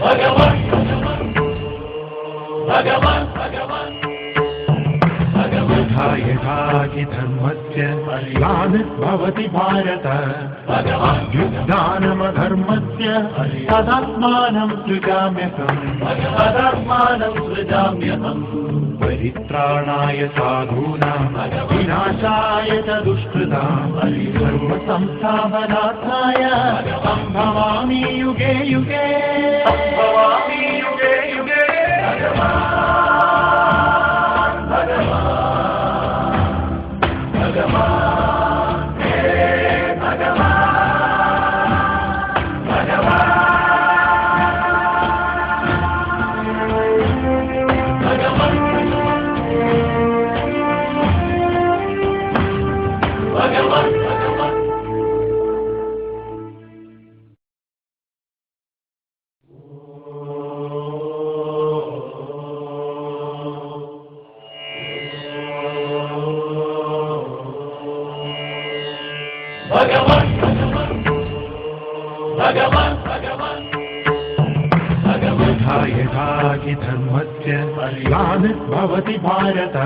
भगवान भगवान भगवान यथा यथा हि धर्मस्य ग्लानिर्भवति भारत। तदात्मानं सृजाम्यहम्। तदात्मानं सृजाम्यहम्। परित्राणाय साधूनां विनाशाय च दुष्कृताम् सर्वसंस्थापनार्थाय सम्भवामि युगे युगे भगवन् भगवन् भगवन् भगवन्। यथा हि धर्मस्य ग्लानिर्भवति भारत।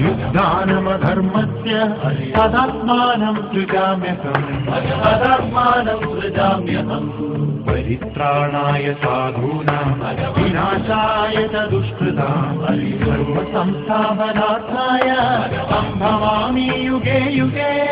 युद्धानमधर्मस्य तदात्मानं सृजाम्यहम्। तदात्मानं सृजाम्यहम्। परित्राणाय साधूनां विनाशाय च दुष्कृताम् सर्वसंस्थापनार्थाय सम्भवामि युगे युगे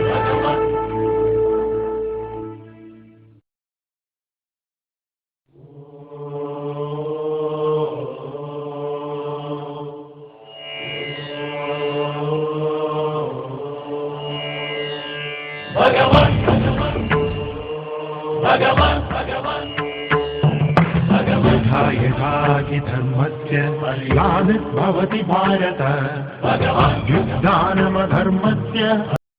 भगवन् भगवन् भगवन् भगवन्। भगवन् यथा यथा हि धर्मस्य भारत। युद्धानमधर्मस्य